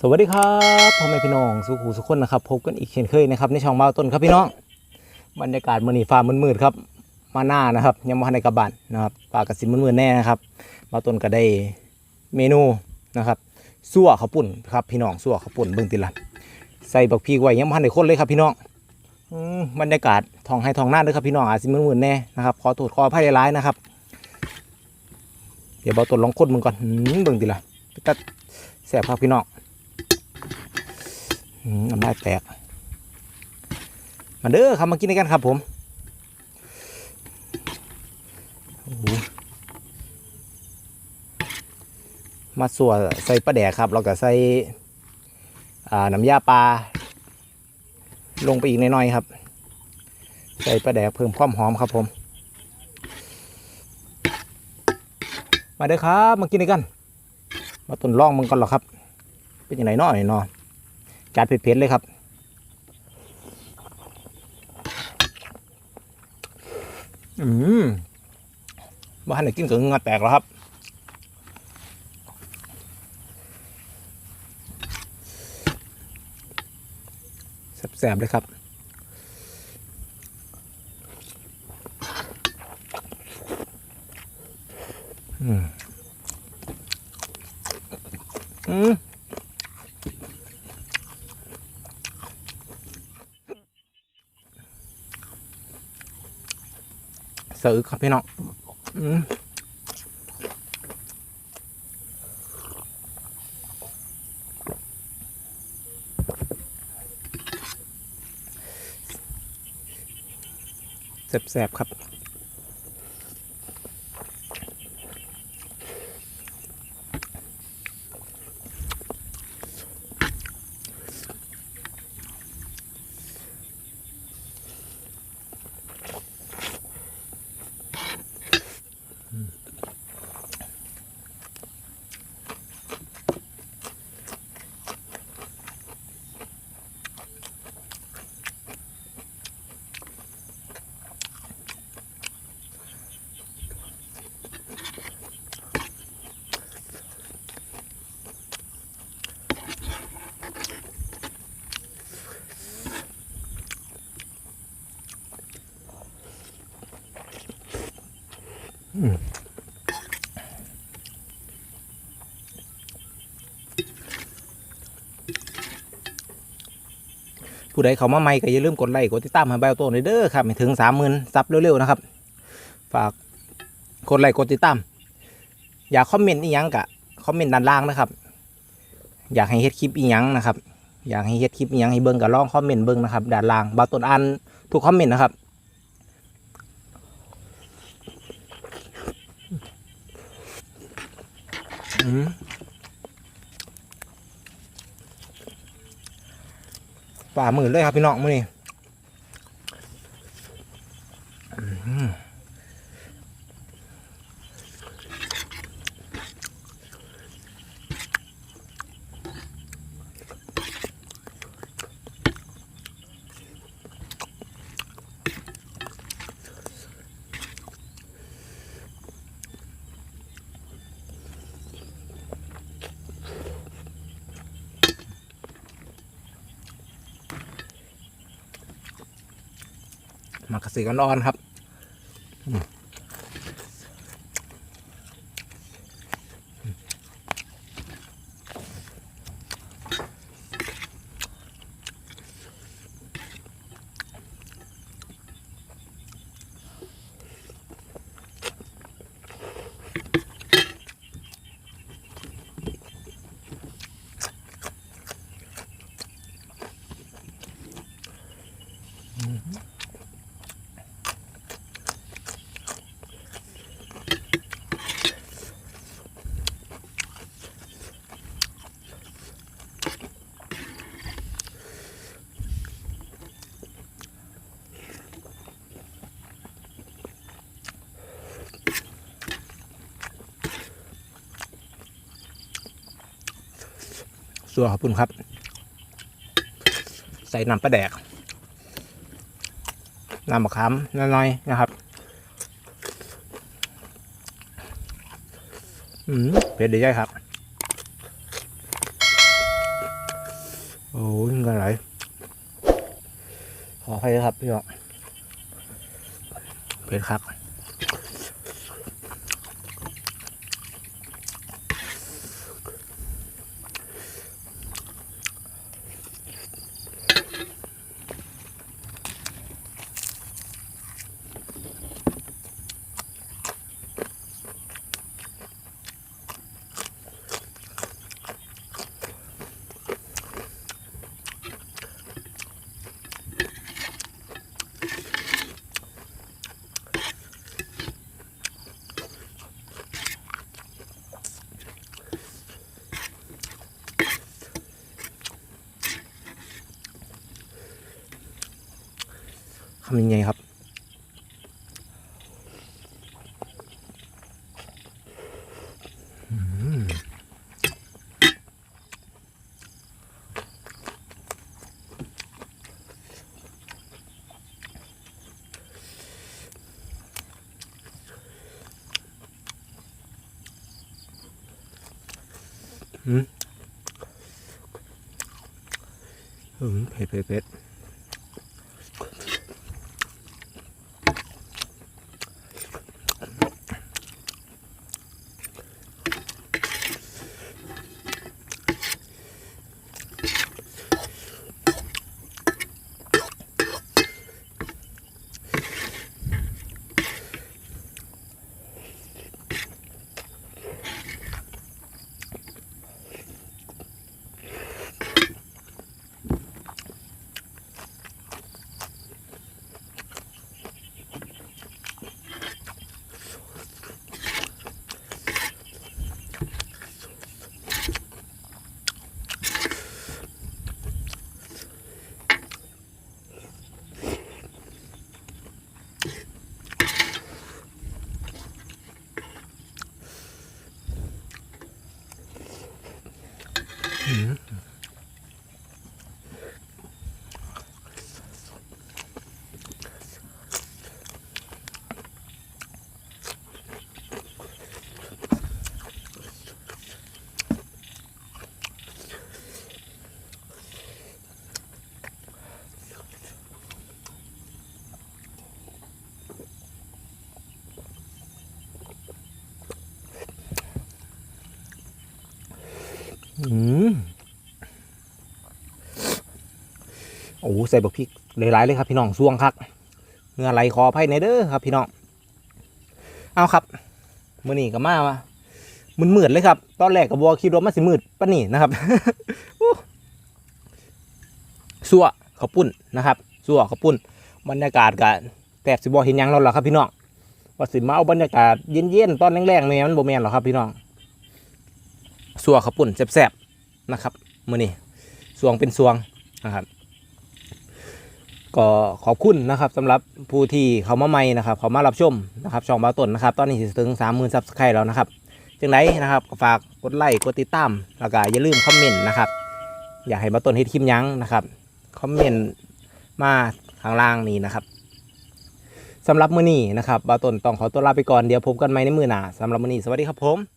สวัสดีครับพ่อแม่พี่น้องสุขูสุขคนนะครับพบกันอีกเช่นเคยนะครับในช่องเบาต้นครับพี่น้องบรรยากาศมือนีฟ้ามืดๆครับ มาหน้านะครับยังมาในกระบานนะครับปากกระสินมืดๆแน่นะครับเบาต้นก็ได้เมนูนะครับสั่วข้าวปุ่นครับพี่น้องสั่วข้าวปุ่นเบิ่งติละใส่บักพีกไว้ยังมาในคนเลยครับพี่น้องบรรยากาศทองให้ทองหน้าด้วยครับพี่น้องอาจสิมืดๆแน่นะครับขอโทษขออภัยหลายนะครับ เดี๋ยวเบาต้นลองคนมึงก่อนเบิ่งติละไปตัดแสบครับพี่น้อง อืมน้ำลายแตก มาเด้อครับมากินด้วยกันครับผมมาสัวใส่ปลาแดกครับ เราก็ใส่อ่าน้ำยาปลาลงไปอีกน่อยๆครับ ใส่ปลาแดกเพิ่มความหอมครับผม มาเด้อครับ มากินด้วยกัน มาตุนล่องมึงก่อนหรอครับ เป็นยังไงน้อยเนาะ จัดเผ็ดๆเลยครับอืมบ้านไหนกินกับงาแตกแล้วครับแสบๆเลยครับอืมอืม สะอึกครับพี่น้องแสบๆครับ ผู้ใดเขามาใหม่ก็อย่าลืมกดไลค์กดติดตามให้เบลโต้นเด้อครับให้ถึงสามหมื่นซับเร็วๆนะครับ ฝากกดไลค์กดติดตาม อยากคอมเมนต์อีหยังกะคอมเมนต์ด้านล่างนะครับ อยากให้เฮ็ดคลิปอีหยังนะครับ อยากให้เฮ็ดคลิปอีหยังให้เบิ่งก็ลองคอมเมนต์เบิ่งนะครับด้านล่างเบาต้นอ่านทุกคอมเมนต์นะครับ ป่ามือเลยครับพี่น้องมือนี่ กสีอ่อนๆครับ สัวขอบคุณครับ ใส่น้ำปลาแดก น้ำมะขามน้อยๆนะครับ อืมเผ็ดดีใจครับ โอ้ยเงินไหลขออภัยนะครับพี่น้องเผ็ดครับำยังไงครับอืมอืมเผ็ดเผ็ดเผ็ด โอ้ใส่บักพริกหลายๆเลยครับพี่น้องซ่วงครับเนื้อไหลคอไผ่ในเด้อครับ พี่น้องเอาครับมื่อนี้ก็มาว่ามืดมืดๆเลยครับ ตอนแรกก็บอกคิดว่ามันสิมืดปะนี่นะครับสั่วข้าวปุ้นนะครับสั่วข้าวปุ้น บรรยากาศก็แทบสิบอเห็นยังแล้วล่ะครับพี่น้องว่าสิมาเอาบรรยากาศเย็นๆตอนแรงๆเนี่ยมันโบแมนหรอครับพี่น้อง สั่วข้าวปุ้นแซ่บๆนะครับมื่อนี้สวงเป็นสวงนะครับ ก็ขอบคุณนะครับสำหรับผู้ที่เขามาใหม่นะครับเขามารับชมนะครับช่องบาต้นนะครับ ตอนนี้ถึงสามหมื่นซับสไครต์แล้วนะครับจังไรนะครับฝากกดไลค์กดติดตามแล้วก็อย่าลืมคอมเมนต์นะครับ อยากให้บาต้นเฮ็ดคลิปยั้งนะครับคอมเมนต์มาข้างล่างนี้นะครับสำหรับมื้อนี้นะครับบาต้นต้องขอตัวลาไปก่อนเดี๋ยวพบกันใหม่ในมื้อหน้าสำหรับมื้อนี้สวัสดีครับผม